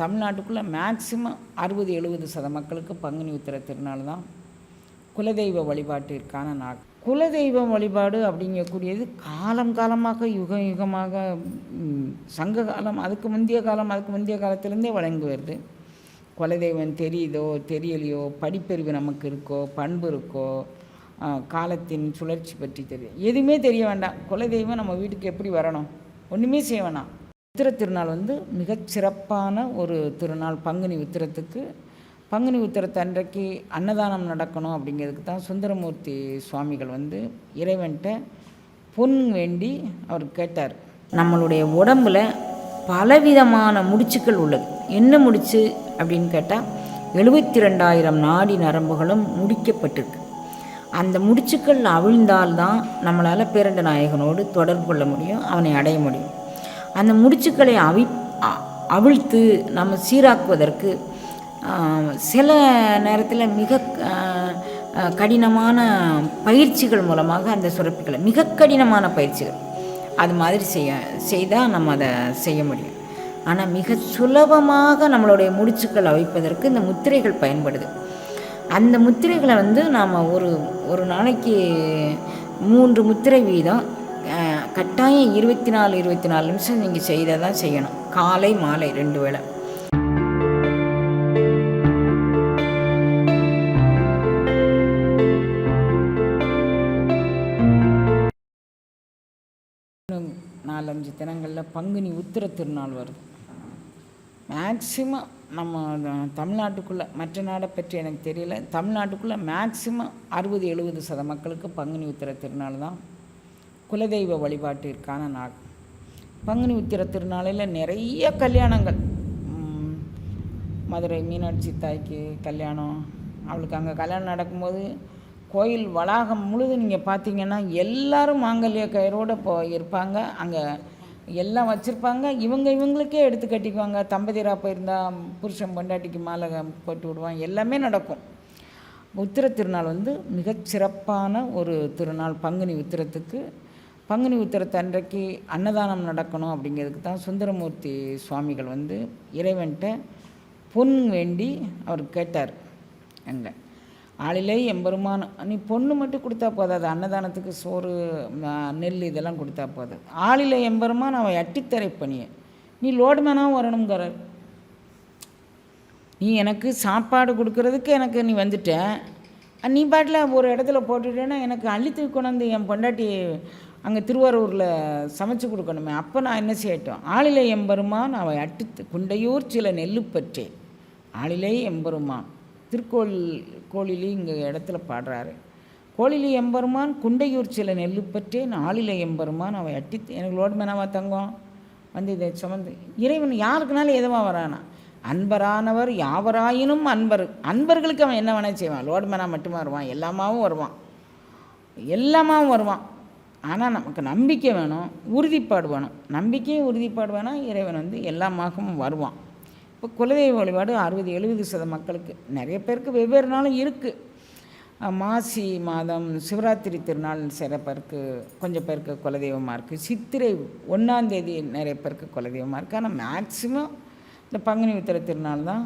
தமிழ்நாட்டுக்குள்ளே மேக்சிமம் அறுபது எழுபது சத மக்களுக்கு பங்குனி உத்திர திருநாள் தான் குலதெய்வ வழிபாட்டிற்கான நாள். குலதெய்வ வழிபாடு அப்படிங்கக்கூடியது காலம் காலமாக யுக யுகமாக சங்க காலம் அதுக்கு முந்தைய காலம் அதுக்கு முந்தைய காலத்திலேருந்தே வழங்கி வருது. குலதெய்வம் தெரியுதோ தெரியலையோ படிப்பறிவு நமக்கு இருக்கோ பண்பு இருக்கோ காலத்தின் சுழற்சி பற்றி தெரியும். எதுவுமே தெரிய வேண்டாம். குலதெய்வம் நம்ம வீட்டுக்கு எப்படி வரணும்? ஒன்றுமே செய்ய வேணாம். உத்திர திருநாள் வந்து மிகச்சிறப்பான ஒரு திருநாள். பங்குனி உத்திரத்துக்கு பங்குனி உத்திரத்து அன்றைக்கு அன்னதானம் நடக்கணும் அப்படிங்கிறதுக்கு தான் சுந்தரமூர்த்தி சுவாமிகள் வந்து இறைவன்கிட்ட பொன் வேண்டி அவர் கேட்டார். நம்மளுடைய உடம்புல பலவிதமான முடிச்சுக்கள் உள்ளது. என்ன முடிச்சு அப்படின்னு கேட்டால் எழுபத்தி ரெண்டாயிரம் நாடி நரம்புகளும் முடிக்கப்பட்டிருக்கு. அந்த முடிச்சுக்கள் அவிழ்ந்தால்தான் நம்மளால் பேரண்ட நாயகனோடு தொடர்பு கொள்ள முடியும் அவனை அடைய முடியும். அந்த முடிச்சுக்களை அவி அ- அவிழ்த்து நம்ம சீராக்குவதற்கு சில நேரத்தில் மிக கடினமான பயிற்சிகள் மூலமாக அந்த சுரப்பிகளை மிக கடினமான பயிற்சிகள். அது மாதிரி செய்ய செய்தால் நம்ம அதை செய்ய முடியும். ஆனால் மிக சுலபமாக நம்மளுடைய முடிச்சுக்கள் அவிப்பதற்கு இந்த முத்திரைகள் பயன்படுது. அந்த முத்திரைகளை வந்து நாம் ஒரு ஒரு நாளைக்கு மூன்று முத்திரை வீதம் கட்டாயம் இருபத்தி நாலு இருபத்தி நாலு நிமிஷம் நீங்கள் செய்தால் தான் செய்யணும். காலை மாலை ரெண்டு வேளை. நாலஞ்சு தினங்களில் பங்குனி உத்திர திருநாள் வருது. மேக்சிமம் நம்ம தமிழ்நாட்டுக்குள்ளே மற்ற நாடை பற்றி எனக்கு தெரியல. தமிழ்நாட்டுக்குள்ளே மேக்சிமம் அறுபது எழுபது சத மக்களுக்கு பங்குனி உத்திர திருநாள் தான் குலதெய்வ வழிபாட்டிற்கான நாள். பங்குனி உத்திர திருநாளில் நிறைய கல்யாணங்கள். மதுரை மீனாட்சி தாய்க்கு கல்யாணம். அவளுக்கு அங்கே கல்யாணம் நடக்கும்போது கோயில் வளாகம் முழுது நீங்கள் பார்த்தீங்கன்னா எல்லாரும் மாங்கல்ய கயிறோடு போ இருப்பாங்க. அங்கே எல்லாம் வச்சுருப்பாங்க. இவங்க இவங்களுக்கே எடுத்து கட்டிக்குவாங்க. தம்பதிரா போயிருந்தால் புருஷன் பொண்டாட்டிக்கு மாலை போட்டு விடுவாங்க எல்லாமே நடக்கும். உத்திர திருநாள் வந்து மிகச்சிறப்பான ஒரு திருநாள். பங்குனி உத்திரத்துக்கு பங்குனி உத்திரத்தன்றைக்கு அன்னதானம் நடக்கணும் அப்படிங்கிறதுக்கு தான் சுந்தரமூர்த்தி சுவாமிகள் வந்து இறைவன்கிட்ட பொன் வேண்டி அவர் கேட்டார் அங்கே. ஆளிலே எம்பெருமான் நீ பொண்ணு மட்டும் கொடுத்தா போதாது அன்னதானத்துக்கு சோறு நெல் இதெல்லாம் கொடுத்தா போதாது. ஆளிலே எம்பெருமான் அவன் அட்டித்தரை பணிய. நீ லோடுமேனாக வரணுங்கிறார் நீ எனக்கு சாப்பாடு கொடுக்கறதுக்கு எனக்கு நீ வந்துட்ட. நீ பாட்டில் ஒரு இடத்துல போட்டுட்டேன்னா எனக்கு அள்ளி தூக்கி கொண்டாந்து என் பொண்டாட்டி அங்கே திருவாரூரில் சமைச்சு கொடுக்கணுமே. அப்போ நான் என்ன செய்யட்டும்? ஆளிலை எம்பெருமான் அவை அட்டு குண்டையூர் சில நெல்லு பற்றேன் ஆளிலை எம்பெருமான் திருக்கோள் கோழிலி இங்கே இடத்துல பாடுறாரு. கோழிலி எம்பெருமான் குண்டையூர் சில நெல்லு பற்றேன் ஆளிலை எம்பெருமான் அவை அட்டி எனக்கு லோடு மேனாவா தங்கம்? வந்து இதை சுமந்து. இறைவன் யாருக்குனாலும் எதுவாக வரானா? அன்பரானவர் யாவராயினும் அன்பர். அன்பர்களுக்கு அவன் என்ன வேணால் செய்வான். லோடு மேனா மட்டுமே வருவான். எல்லாமாவும் வருவான். எல்லாமாவும் வருவான். ஆனால் நமக்கு நம்பிக்கை வேணும் உறுதிப்பாடு வேணும். நம்பிக்கையும் உறுதிப்பாடு வேணும் இறைவன் வந்து எல்லாமாகவும் வருவான். இப்போ குலதெய்வ வழிபாடு அறுபது எழுபது சத மக்களுக்கு நிறைய பேருக்கு வெவ்வேறு நாளும் இருக்குது மாசி மாதம் சிவராத்திரி திருநாள் சில பேருக்கு கொஞ்சம் பேருக்கு குலதெய்வமாக இருக்குது சித்திரை ஒன்றாந்தேதி நிறைய பேருக்கு குலதெய்வமாக இருக்குது ஆனால் மேக்சிமம் இந்த பங்குனி உத்திர திருநாள் தான்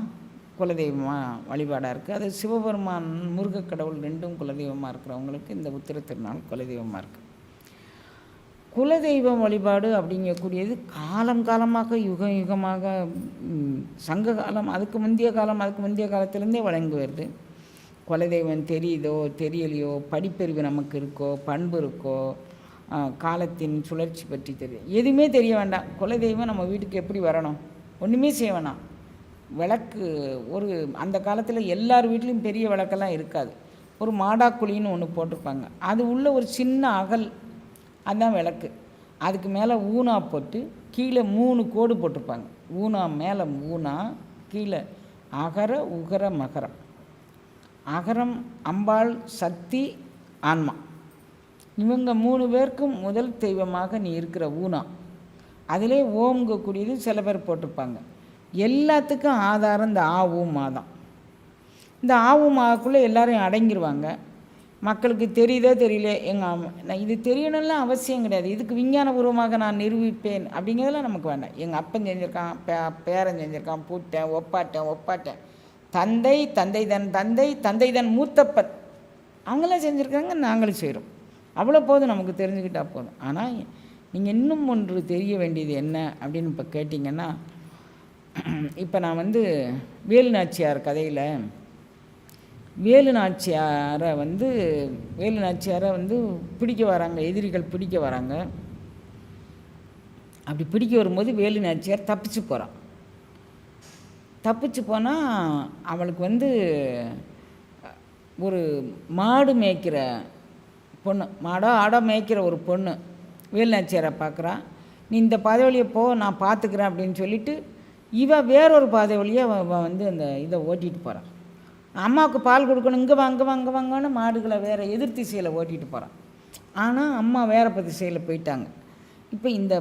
குலதெய்வமாக வழிபாடாக இருக்குது அது சிவபெருமான் முருகக் கடவுள் ரெண்டும் குலதெய்வமாக இருக்கிறவங்களுக்கு இந்த உத்திர திருநாள் குலதெய்வமாக இருக்குது குலதெய்வம் வழிபாடு அப்படிங்கக்கூடியது காலம் காலமாக யுக யுகமாக சங்க காலம் அதுக்கு முந்தைய காலம் அதுக்கு முந்தைய காலத்திலேருந்தே வழங்கி வருது. குலதெய்வம் தெரியுதோ தெரியலையோ படிப்பறிவு நமக்கு இருக்கோ பண்பு இருக்கோ காலத்தின் சுழற்சி பற்றி தெரியும். எதுவுமே தெரிய வேண்டாம். குலதெய்வம் நம்ம வீட்டுக்கு எப்படி வரணும்? ஒன்றுமே செய்ய வேணாம். விளக்கு ஒரு அந்த காலத்தில் எல்லார் வீட்லேயும் பெரிய விளக்கெல்லாம் இருக்காது. ஒரு மாடாக்குழின்னு ஒன்று போட்டிருப்பாங்க. அது உள்ள ஒரு சின்ன அகல் அதுதான் விளக்கு. அதுக்கு மேலே ஊனா போட்டு கீழே மூணு கோடு போட்டிருப்பாங்க. ஊனா மேலே ஊனா கீழே அகர உகர மகரம். அகரம் அம்பாள் சக்தி ஆன்மா. இவங்க மூணு பேருக்கும் முதல் தெய்வமாக நீ இருக்கிற ஊனா. அதிலே ஓம்கக்கூடியது சில பேர் போட்டிருப்பாங்க. எல்லாத்துக்கும் ஆதாரம் இந்த ஆ ஊ இந்த ஆவு மாக்குள்ளே எல்லாரையும் அடங்கிடுவாங்க மக்களுக்கு தெரியுதோ தெரியல எங்கள் நான் இது தெரியணும்லாம் அவசியம் கிடையாது. இதுக்கு விஞ்ஞானபூர்வமாக நான் நிரூபிப்பேன் அப்படிங்கிறதெல்லாம் நமக்கு வேண்டாம். எங்கள் அப்பன் செஞ்சுருக்கான் பே பேரன் செஞ்சுருக்கான் பூட்டேன் ஒப்பாட்டேன் ஒப்பாட்டேன். தந்தை தந்தை தன் தந்தை தந்தை தன் மூத்தப்பன். அவங்களாம் செஞ்சுருக்காங்க நாங்களும் செய்கிறோம் அவ்வளோ போதும் நமக்கு தெரிஞ்சுக்கிட்டால் போதும். ஆனால் நீங்கள் இன்னும் ஒன்று தெரிய வேண்டியது என்ன அப்படின்னு இப்போ கேட்டிங்கன்னா இப்போ நான் வந்து வேலு நாச்சியார் கதையில் வேலு நாச்சியாரை வந்து வேலு நாச்சியாரை வந்து பிடிக்க வராங்க எதிரிகள் பிடிக்க வராங்க. அப்படி பிடிக்க வரும்போது வேலு நாச்சியார் தப்பிச்சு போகிறான் தப்பிச்சு போனால் அவளுக்கு வந்து ஒரு மாடு மேய்க்கிற பொண்ணு மாடோ ஆடோ மேய்க்கிற ஒரு பொண்ணு வேலுநாச்சியாரை பார்க்குறான் நீ இந்த பாதை வழியை போ நான் பார்த்துக்கிறேன் அப்படின்னு சொல்லிட்டு இவ வேறொரு பாதை வழியாக வந்து அந்த இதை ஓட்டிகிட்டு போகிறான் அம்மாவுக்கு பால் கொடுக்கணும் இங்கே வாங்க வாங்க வாங்கன்னு மாடுகளை வேறு எதிர் திசையில் ஓட்டிகிட்டு போகிறான் ஆனால் அம்மா வேற ப திசையில் போயிட்டாங்க. இப்போ இந்த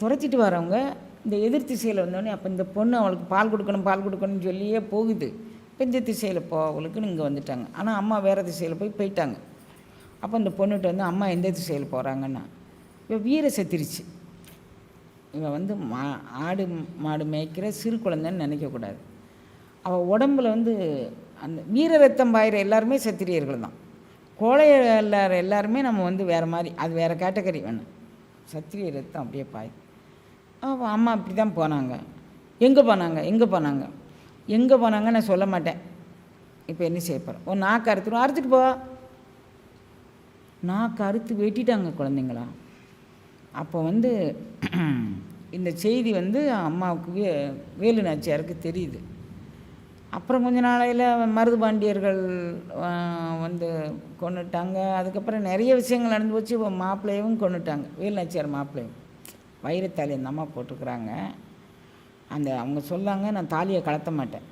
துரத்திட்டு வரவங்க இந்த எதிர் திசையில் வந்தோடனே அப்போ இந்த பொண்ணு அவளுக்கு பால் கொடுக்கணும் பால் கொடுக்கணும்னு சொல்லியே போகுது. இப்போ இந்த திசையில் போ அவளுக்குன்னு இங்கே வந்துட்டாங்க. ஆனால் அம்மா வேறு திசையில் போய் போயிட்டாங்க. அப்போ இந்த பொண்ணுகிட்ட வந்து அம்மா எந்த திசையில் போகிறாங்கன்னா இப்போ வீர செத்திருச்சு. இவன் வந்து மா ஆடு மாடு மேய்க்கிற சிறு குழந்தைன்னு நினைக்கக்கூடாது. அவள் உடம்புல வந்து அந்த வீர ரத்தம் பாயிற எல்லாருமே சத்திரியர்கள் தான். கோழையாளர் எல்லாருமே நம்ம வந்து வேறு மாதிரி அது வேறு கேட்டகரி வேணும் சத்திரிய ரத்தம் அப்படியே பாய். அவள் அம்மா அப்படி தான் போனாங்க. எங்கே போனாங்க? எங்கே போனாங்க? எங்கே போனாங்க நான் சொல்ல மாட்டேன். இப்போ என்ன செய்ய போகிறேன் ஒரு நாக்கு அறுத்துடும் அறுத்துட்டு போ. நாக்கு அறுத்து வெட்டிட்டாங்க குழந்தைங்களா? அப்போ வந்து இந்த செய்தி வந்து அம்மாவுக்கு வே வேலு நாச்சியாருக்கு தெரியுது. அப்புறம் கொஞ்ச நாளையில் மருது பாண்டியர்கள் வந்து கொண்டுட்டாங்க அதுக்கப்புறம் நிறைய விஷயங்கள் நடந்து போச்சு. இப்போ மாப்பிள்ளையும் கொண்டுட்டாங்க வீரநாச்சியார் மாப்பிள்ளையும். வைரத்தாலி அந்த அம்மா போட்டிருக்கிறாங்க அந்த அவங்க சொல்லாங்க நான் தாலியை கலத்த மாட்டேன்.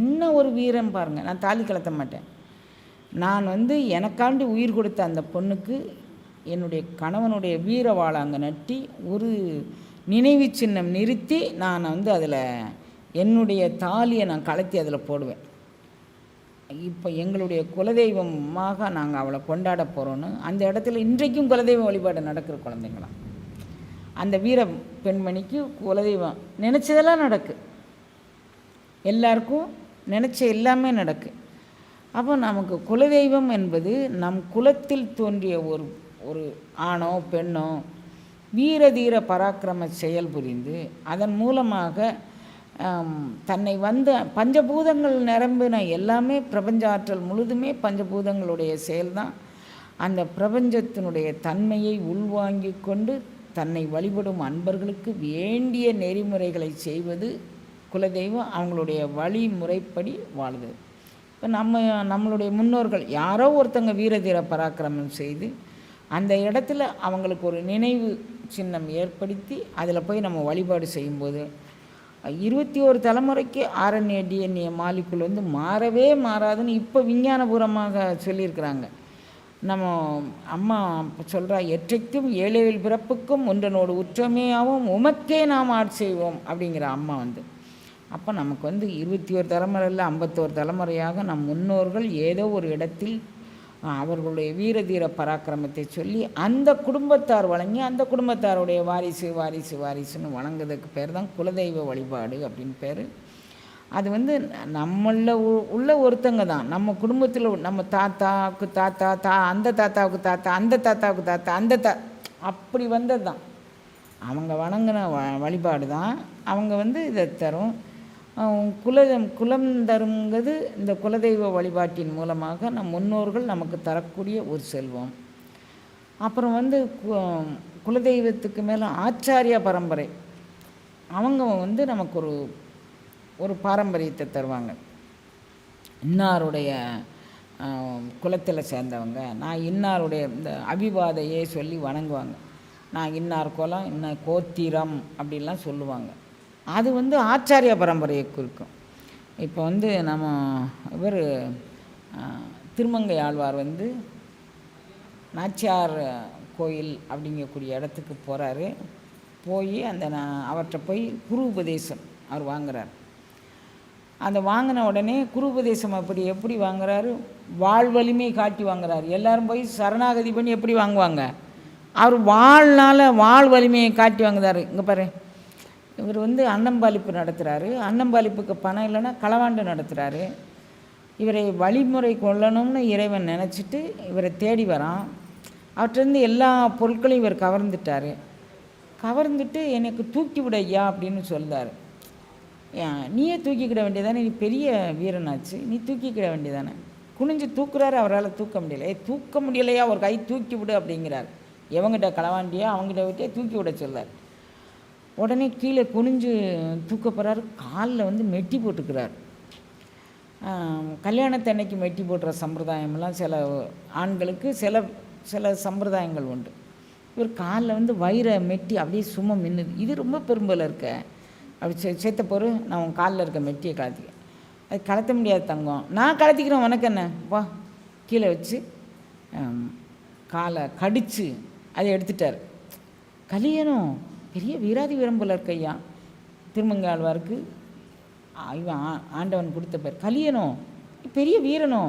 என்ன ஒரு வீரம் பாருங்கள் நான் தாலி கலத்த மாட்டேன். நான் வந்து எனக்காண்டி உயிர் கொடுத்த அந்த பொண்ணுக்கு என்னுடைய கணவனுடைய வீர வாழை அங்கே நட்டி ஒரு நினைவு சின்னம் நிறுத்தி நான் வந்து அதில் என்னுடைய தாலியை நான் கலத்தி அதில் போடுவேன். இப்போ எங்களுடைய குலதெய்வமாக நாங்கள் அவளை கொண்டாட போகிறோன்னு அந்த இடத்துல இன்றைக்கும் குலதெய்வ வழிபாடு நடக்கிற குழந்தைங்களாம் அந்த வீர பெண்மணிக்கு குலதெய்வம் நினச்சதெல்லாம் நடக்கு. எல்லாருக்கும் நினச்ச எல்லாமே நடக்கு. அப்போ நமக்கு குலதெய்வம் என்பது நம் குலத்தில் தோன்றிய ஒரு ஒரு ஆணோ பெண்ணோ வீர தீர பராக்கிரம செயல் புரிந்து அதன் மூலமாக தன்னை வந்த பஞ்சபூதங்கள் நிரம்பின எல்லாமே பிரபஞ்ச ஆற்றல் முழுதுமே பஞ்சபூதங்களுடைய செயல்தான். அந்த பிரபஞ்சத்தினுடைய தன்மையை உள்வாங்கி கொண்டு தன்னை வழிபடும் அன்பர்களுக்கு வேண்டிய நெறிமுறைகளை செய்வது குலதெய்வம் அவங்களுடைய வழிமுறைப்படி வாழுது இப்போ நம்ம நம்மளுடைய முன்னோர்கள் யாரோ ஒருத்தங்க வீரதீர பராக்கிரமம் செய்து அந்த இடத்துல அவங்களுக்கு ஒரு நினைவு சின்னம் ஏற்படுத்தி அதில் போய் நம்ம வழிபாடு செய்யும்போது இருபத்தி ஒரு தலைமுறைக்கு ஆர்என்ஏ டிஎன்ஏ மாலிக்குள் வந்து மாறவே மாறாதுன்னு இப்போ விஞ்ஞானபூர்வமாக சொல்லியிருக்கிறாங்க. நம்ம அம்மா சொல்கிறா எற்றைக்கும் ஏழேழு பிறப்புக்கும் ஒன்றனோடு உற்றமையாகவும் உமக்கே நாம் ஆட்சி செய்வோம் அப்படிங்கிற அம்மா வந்து. அப்போ நமக்கு வந்து இருபத்தி ஒரு தலைமுறையில் ஐம்பத்தோரு தலைமுறையாக நம் முன்னோர்கள் ஏதோ ஒரு இடத்தில் அவர்களுடைய வீரதீர பராக்கிரமத்தை சொல்லி அந்த குடும்பத்தார் வழங்கி அந்த குடும்பத்தாருடைய வாரிசு வாரிசு வாரிசுன்னு வழங்குறதுக்கு பேர் தான் குலதெய்வ வழிபாடு அப்படின்னு பேர். அது வந்து நம்மள உ- உள்ள ஒருத்தங்க தான். நம்ம குடும்பத்தில் நம்ம தாத்தாவுக்கு தாத்தா தா அந்த தாத்தாவுக்கு தாத்தா அந்த தாத்தாவுக்கு தாத்தா அந்த தா அப்படி வந்தது தான். அவங்க வணங்கின வ வழிபாடு தான். அவங்க வந்து இதை தரும். குலம் குல குலம் தருங்கிறது இந்த குலதெய்வ வழிபாட்டின் மூலமாக நம் முன்னோர்கள் நமக்கு தரக்கூடிய ஒரு செல்வம். அப்புறம் வந்து கு- குலதெய்வத்துக்கு மேலே ஆச்சாரிய பரம்பரை. அவங்க வந்து நமக்கு ஒரு ஒரு பாரம்பரியத்தை தருவாங்க. இன்னாருடைய குலத்தில் சேர்ந்தவங்க நான் இன்னாருடைய இந்த அபிவாதையே சொல்லி வணங்குவாங்க. நான் இன்னார் குலம் இன்ன கோத்திரம் அப்படிலாம் சொல்லுவாங்க. அது வந்து ஆச்சாரிய பரம்பரையை குறிக்கும். இப்போ வந்து நம்ம இவர் திருமங்கை ஆழ்வார் வந்து நாச்சியார் கோயில் அப்படிங்கக்கூடிய இடத்துக்கு போகிறாரு போய் அந்த நான் போய் குரு உபதேசம் அவர் வாங்குறார். அந்த வாங்கின உடனே குரு உபதேசம் அப்படி எப்படி வாங்குறாரு? வாழ்வலிமை காட்டி வாங்குறாரு. எல்லாரும் போய் சரணாகதி பண்ணி எப்படி வாங்குவாங்க? அவர் வாழ்நாள் வாழ் வலிமையை காட்டி வாங்குறாரு. இங்கே பாரு. இவர் வந்து அன்னம்பாலிப்பு நடத்துகிறாரு அன்னம்பாலிப்புக்கு பணம் இல்லைன்னா களவாண்டு நடத்துகிறாரு இவரை வழிமுறை கொள்ளணும்னு இறைவன் நினச்சிட்டு இவரை தேடி வரான். அவற்றிருந்து எல்லா பொருட்களையும் இவர் கவர்ந்துட்டார். கவர்ந்துட்டு எனக்கு தூக்கி விட ஐயா அப்படின்னு சொல்றாரு. நீயே தூக்கிக்கிட வேண்டியதானே? நீ பெரிய வீரனாச்சு. நீ தூக்கிக்கிட வேண்டியதானே? குனிஞ்சு தூக்குறாரு அவரால் தூக்க முடியல. ஏ தூக்க முடியலையா? ஒரு கை தூக்கி விடு அப்படிங்கிறார். எவங்கிட்ட களவாண்டியா அவங்ககிட்ட விட்டே தூக்கி விட சொல்லார் உடனே கீழே குனிஞ்சு தூக்க காலில் வந்து மெட்டி போட்டுக்கிறார். கல்யாணத்தன்னைக்கு மெட்டி போடுற சம்பிரதாயமெல்லாம் சில ஆண்களுக்கு சில சில சம்பிரதாயங்கள் உண்டு. இவர் காலில் வந்து வயிற மெட்டி அப்படியே சும்மா மின்னுது. இது ரொம்ப பெரும்பல இருக்க. அப்படி சே சேர்த்த பொறு நான் உன் காலில் இருக்க மெட்டியை கலத்திக்க அது கலத்த முடியாது தங்கம். நான் கலத்திக்கிறேன் உனக்கு என்ன? வா. கீழே வச்சு காலை கடித்து அதை எடுத்துட்டார். கல்யாணம் பெரிய வீராதி வீரம்புல இருக்கையா திருமங்காழ்வாருக்கு இவன் ஆ- ஆண்டவன் கொடுத்த பேர். கலியனும் பெரிய வீரனோ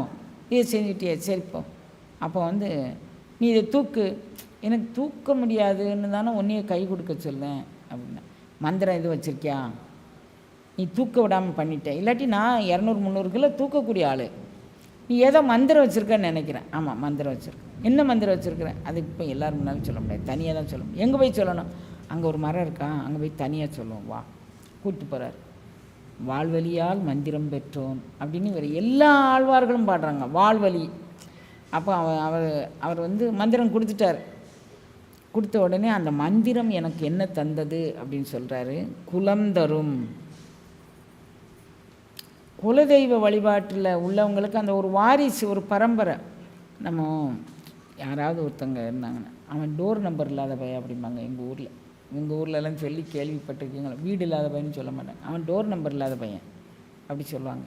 இதை செஞ்சுட்டியே சரிப்போ அப்போ வந்து நீ இதை தூக்கு. எனக்கு தூக்க முடியாதுன்னு தானே உன்னையே கை கொடுக்க சொல்லேன் அப்படின்னா. மந்திரம் இது வச்சுருக்கியா? நீ தூக்க விடாமல் பண்ணிட்டேன் இல்லாட்டி நான் இரநூறு முந்நூறு கிலோ தூக்கக்கூடிய ஆள். நீ ஏதோ மந்திரம் வச்சுருக்கன்னு நினைக்கிறேன். ஆமாம் மந்திரம் வச்சுருக்கேன். என்ன மந்திரம் வச்சுருக்கிறேன்? அது இப்போ எல்லோரும் முன்னாலும் சொல்ல முடியாது. தனியாக தான் சொல்லணும் எங்கே போய் சொல்லணும்? அங்கே ஒரு மரம் இருக்கான் அங்கே போய் தனியாக சொல்லுவோம் வா. கூப்பிட்டு போகிறார் வாழ்வழியால் மந்திரம் பெற்றோன் அப்படின்னு இவர் எல்லா ஆழ்வார்களும் பாடுறாங்க வாழ்வழி. அப்போ அவர் அவர் அவர் வந்து மந்திரம் கொடுத்துட்டார். கொடுத்த உடனே அந்த மந்திரம் எனக்கு என்ன தந்தது அப்படின்னு சொல்கிறாரு குலம் தரும். குலதெய்வ வழிபாட்டில் உள்ளவங்களுக்கு அந்த ஒரு வாரிசு ஒரு பரம்பரை. நம்ம யாராவது ஒருத்தங்க இருந்தாங்கன்னா அவன் டோர் நம்பர் இல்லாத பையன் அப்படிம்பாங்க எங்கள் ஊரில். எங்கள் ஊர்லலாம் சொல்லி கேள்விப்பட்டிருக்கீங்களா? வீடு இல்லாத பையன்னு சொல்ல மாட்டாங்க அவன் டோர் நம்பர் இல்லாத பையன். அப்படி சொல்லுவாங்க.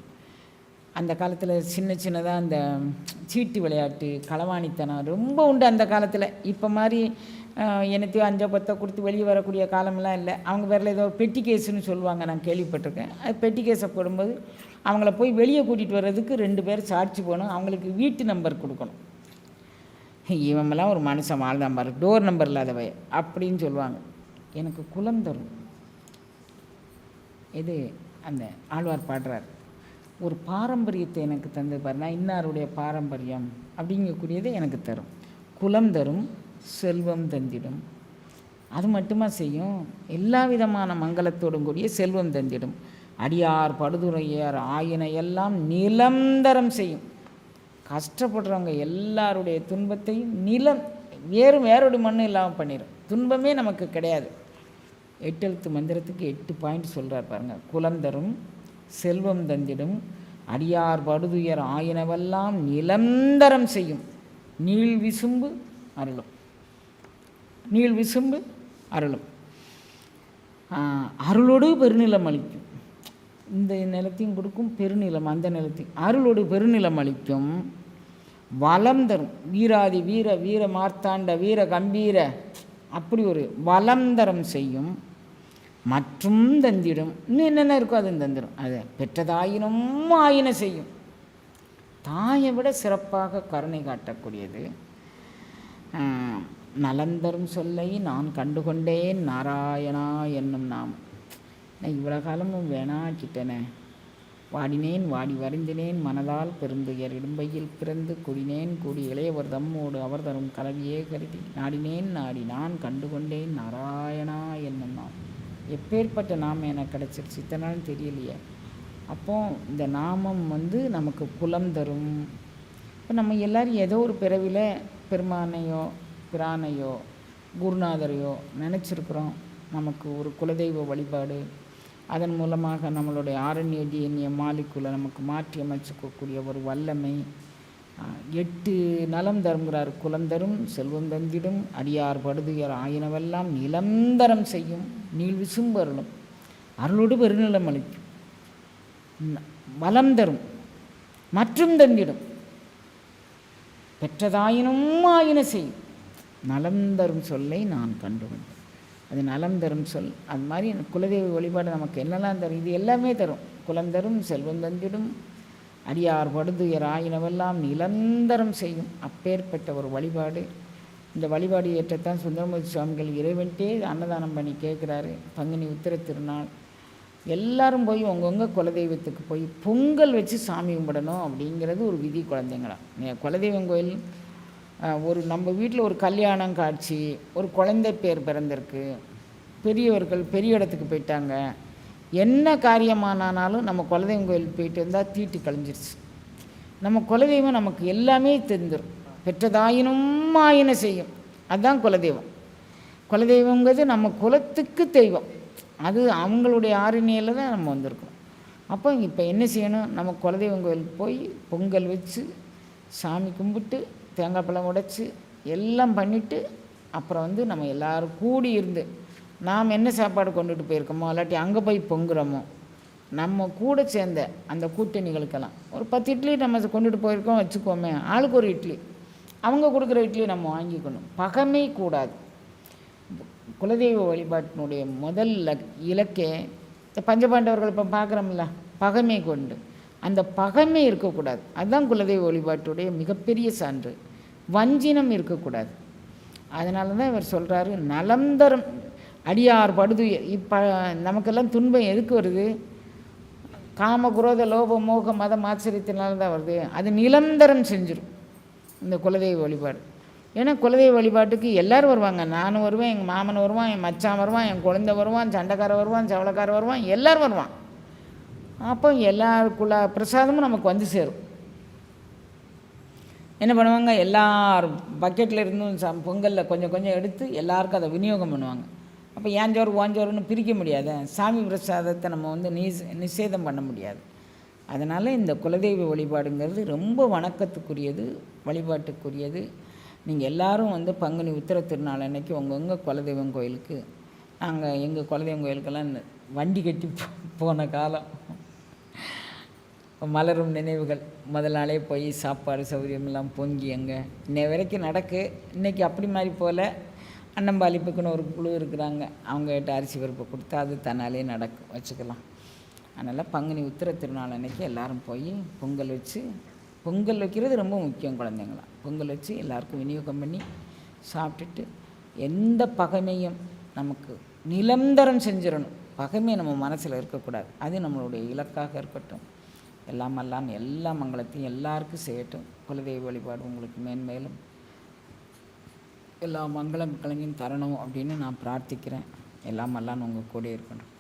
அந்த காலத்தில் சின்ன சின்னதாக அந்த சீட்டு விளையாட்டு களவாணித்தனம் ரொம்ப உண்டு அந்த காலத்தில். இப்போ மாதிரி என்னத்தையோ அஞ்சோ பத்தோ கொடுத்து வெளியே வரக்கூடிய காலமெல்லாம் இல்லை. அவங்க வேறு ஏதோ பெட்டி கேஸுன்னு சொல்லுவாங்க. நான் கேள்விப்பட்டிருக்கேன். அது பெட்டி கேஸை போடும்போது அவங்கள போய் வெளியே கூட்டிகிட்டு வர்றதுக்கு ரெண்டு பேர் சாட்சி போகணும். அவங்களுக்கு வீட்டு நம்பர் கொடுக்கணும். இவங்கெல்லாம் ஒரு மனுஷன் வாழ்தான் பாரு. டோர் நம்பர் இல்லாதவை அப்படின்னு சொல்லுவாங்க. எனக்கு குலம் தரும். இது அந்த ஆழ்வார் பாடுறார். ஒரு பாரம்பரியத்தை எனக்கு தந்து பாரு நான் இன்னாருடைய பாரம்பரியம் அப்படிங்கக்கூடியதை எனக்கு தரும். குலம் தரும் செல்வம் தந்திடும். அது மட்டுமா செய்யும்? எல்லா விதமான மங்களத்தோடும் கூடிய செல்வம் தந்திடும். அடியார் படுதுரையார் ஆயின எல்லாம் நிலந்தரம் செய்யும். கஷ்டப்படுறவங்க எல்லாருடைய துன்பத்தையும் நிலம் வேறு வேறொரு மண்ணு இல்லாமல் பண்ணிடும் துன்பமே நமக்கு கிடையாது. எட்டெழுத்து மந்திரத்துக்கு எட்டு பாயிண்ட் சொல்கிறார் பாருங்கள் குலம் தரும் செல்வம் தந்திடும் அடியார் படுதுயர் ஆயினவெல்லாம் நிலந்தரம் செய்யும். நீள் விசும்பு அருளும். நீள் விசும்பு அருளும். அருளோடு பெருநிலம் அளிக்கும். இந்த நிலத்தையும் கொடுக்கும் பெருநிலம் அந்த நிலத்தையும். அருளோடு பெருநிலம் அளிக்கும். வளம் தரும். வீராதி வீர வீர மார்த்தாண்ட வீர கம்பீர அப்படி ஒரு வளம் தரம் செய்யும். மற்றும் தந்திடும். இன்னும் என்னென்ன இருக்கோ அதுவும் தந்திடும் அது பெற்றதாயினும் ஆயின செய்யும். தாயை விட சிறப்பாக கருணை காட்டக்கூடியது. நலந்தரும் சொல்லை நான் கண்டுகொண்டேன். நாராயணா என்னும் நாம். நான் இவ்வளோ காலமும் வேணாக்கிட்டேனே. வாடினேன் வாடி வருந்தினேன். மனதால் பெருந்துயர் இடும்பையில் பிறந்து குடினேன். கூடி இளையவர் தம்மோடு அவர் தரும் கலவியே கருதி நாடினேன் நாடி நான் கண்டுகொண்டேன். நாராயணா என்னும் நாம். எப்பேற்பட்ட நாமம் எனக்கு கிடச்சிருச்சு. இத்தனை நாள் தெரியலையே. அப்போ இந்த நாமம் வந்து நமக்கு குலம் தரும். இப்போ நம்ம எல்லோரும் ஏதோ ஒரு பிறவியில் பெருமானையோ பிரானையோ குருநாதரையோ நினச்சிருக்கிறோம். நமக்கு ஒரு குலதெய்வ வழிபாடு. அதன் மூலமாக நம்மளுடைய ஆரண்ய டிஎன்ஏ மாலிக்குள்ள நமக்கு மாற்றி அமைச்சுக்கக்கூடிய ஒரு வல்லமை. எட்டு நலம் தருங்கிறார். குலம் தரும் செல்வம் தந்திடும் அடியார் படுதுயர் ஆயினவெல்லாம் நிலந்தரம் செய்யும். நீள் விசும்பு அருளும் அருளோடு பெருநிலம் அளிக்கும். வலம் வளம் தரும். மற்றும் தந்திடும். பெற்றதாயினும் ஆயின செய்யும் நலம் தரும் சொல்லை நான் கண்டுகொண்டேன் அது நலம் தரும் சொல். அது மாதிரி குலதெய்வ வழிபாடு நமக்கு என்னெல்லாம் தரும்? இது எல்லாமே தரும். குலம் தரும் செல்வம் தந்திடும். அடியார் படுதுயர் ஆயினவெல்லாம் நிலந்தரம் செய்யும். அப்பேற்பட்ட ஒரு வழிபாடு. இந்த வழிபாடு ஏற்றத்தான் சுந்தரமூர்த்தி சுவாமிகள் இறைவன்ட்டே அன்னதானம் பண்ணி கேட்குறாரு. பங்குனி உத்திர திருநாள். எல்லாரும் போய் உங்கவுங்க குலதெய்வத்துக்கு போய் பொங்கல் வச்சு சாமி கும்பிடணும் அப்படிங்கிறது ஒரு விதி குழந்தைங்களா குலதெய்வம் கோயில் ஒரு நம்ம வீட்டில் ஒரு கல்யாணம் காட்சி ஒரு குழந்தை பேர் பிறந்திருக்கு பெரியவர்கள் பெரிய இடத்துக்கு போயிட்டாங்க. என்ன காரியமானாலும் நம்ம குலதெய்வம் கோயில் போயிட்டு இருந்தால் தீட்டு கழிஞ்சிருச்சு. நம்ம குலதெய்வம் நமக்கு எல்லாமே தெரிஞ்சிடும் பெற்றதாயினும் ஆயின செய்யும். அதுதான் குலதெய்வம். குலதெய்வங்கிறது நம்ம குலத்துக்கு தெய்வம். அது அவங்களுடைய ஆரணியில் தான் நம்ம வந்திருக்கோம். அப்போ இப்போ என்ன செய்யணும்? நம்ம குலதெய்வம் கோயிலுக்கு போய் பொங்கல் வச்சு சாமி கும்பிட்டு தேங்காய் பழம் உடைச்சி எல்லாம் பண்ணிவிட்டு அப்புறம் வந்து நம்ம எல்லோரும் கூடி இருந்து நாம் என்ன சாப்பாடு கொண்டுட்டு போயிருக்கோமோ இல்லாட்டி அங்கே போய் பொங்குறோமோ நம்ம கூட சேர்ந்த அந்த கூட்டணிகளுக்கெல்லாம் ஒரு பத்து இட்லி நம்ம கொண்டுட்டு போயிருக்கோம் வச்சுக்கோமே ஆளுக்கு ஒரு இட்லி. அவங்க கொடுக்குற இட்லியை நம்ம வாங்கிக்கணும். பகமை கூடாது. குலதெய்வ வழிபாட்டினுடைய முதல் இலக்கே இந்த பஞ்சபாண்டவர்கள் இப்போ பார்க்குறோம்ல பகமே கொண்டு. அந்த பகமே இருக்கக்கூடாது. அதுதான் குலதெய்வ வழிபாட்டுடைய மிகப்பெரிய சான்று. வஞ்சினம் இருக்கக்கூடாது. அதனால தான் இவர் சொல்கிறாரு நலம் தரும் அடியார் படுதுயர் இப்போ நமக்கெல்லாம் துன்பம் எதுக்கு வருது? காம குரோத லோப மோக மதம் ஆச்சரியத்தினால தான் வருது. அது நிலந்தரம் செஞ்சிடும் இந்த குலதெய்வ வழிபாடு. ஏன்னா குலதெய்வ வழிபாட்டுக்கு எல்லோரும் வருவாங்க. நானும் வருவேன் எங்கள் மாமன் வருவான் என் மச்சான் வருவான் என் குழந்தை வருவான் சண்டைக்காரன் வருவான் சவளக்காரன் வருவான் எல்லோரும் வருவான். அப்போ எல்லாருக்குள்ள பிரசாதமும் நமக்கு வந்து சேரும். என்ன பண்ணுவாங்க? எல்லார் பக்கெட்டில் இருந்தும் ச பொங்கலில் கொஞ்சம் கொஞ்சம் எடுத்து எல்லாருக்கும் அதை விநியோகம் பண்ணுவாங்க. அப்போ ஏன் சோறு பிரிக்க முடியாது. சாமி பிரசாதத்தை நம்ம வந்து நீஸ் நிஷேதம் பண்ண முடியாது. அதனால் இந்த குலதெய்வ வழிபாடுங்கிறது ரொம்ப வணக்கத்துக்குரியது வழிபாட்டுக்குரியது. நீங்கள் எல்லாரும் வந்து பங்குனி உத்திர திருநாள் அன்னைக்கு உங்கவுங்க குலதெய்வம் கோயிலுக்கு நாங்கள் எங்கள் குலதெய்வம் கோயிலுக்கெல்லாம் வண்டி கட்டி போன காலம். மலரும் நினைவுகள். முதல் நாளே போய் சாப்பாடு சௌகரியமெல்லாம் பொங்கி அங்கே. இன்னை வரைக்கும் நடக்கு. இன்றைக்கி அப்படி மாதிரி போல் அன்னம்பாலிப்புக்குன்னு ஒரு குழு இருக்கிறாங்க. அவங்ககிட்ட அரிசி பருப்பு கொடுத்தா அது தன்னாலே நடக்கும். வச்சுக்கலாம். அதனால் பங்குனி உத்திர திருநாள் அன்னைக்கு எல்லோரும் போய் பொங்கல் வச்சு பொங்கல் வைக்கிறது ரொம்ப முக்கியம் குழந்தைங்களாம் பொங்கல் வச்சு எல்லாருக்கும் விநியோகம் பண்ணி சாப்பிட்டுட்டு எந்த பகைமையும் நமக்கு நிரந்தரம் செஞ்சிடணும். பகைமை நம்ம மனசில் இருக்கக்கூடாது. அது நம்மளுடைய இலக்காக இருக்கட்டும். எல்லாம் எல்லாம் எல்லா மங்களத்தையும் எல்லாருக்கும் செய்யட்டும் குலதெய்வ வழிபாடு உங்களுக்கு மேன்மேலும் எல்லா மங்களம் கலைஞரும் தரணும் அப்படின்னு நான் பிரார்த்திக்கிறேன். எல்லாம் எல்லாம் உங்கள் கூட இருக்கணும்.